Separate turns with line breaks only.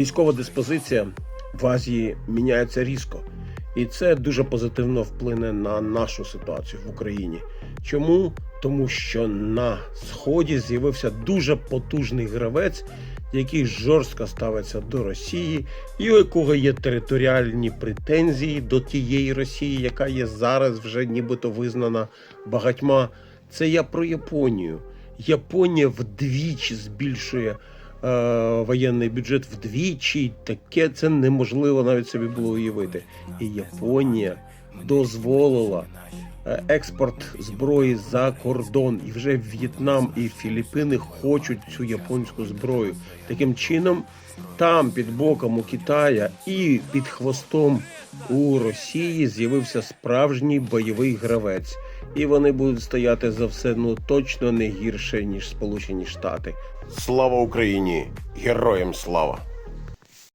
Військова диспозиція в Азії міняється різко, і це дуже позитивно вплине на нашу ситуацію в Україні. Чому? Тому що на сході з'явився дуже потужний гравець, який жорстко ставиться до Росії, і у якого є територіальні претензії до тієї Росії, яка є зараз вже нібито визнана багатьма. Це я про Японію. Японія вдвічі збільшує воєнний бюджет вдвічі. Таке це неможливо навіть собі було уявити. І Японія дозволила е, експорт зброї за кордон. І вже В'єтнам і Філіппіни хочуть цю японську зброю. Таким чином, там під боком у Китая і під хвостом у Росії з'явився справжній бойовий гравець. І вони будуть стояти за все ну точно не гірше ніж Сполучені Штати. Слава Україні! Героям слава!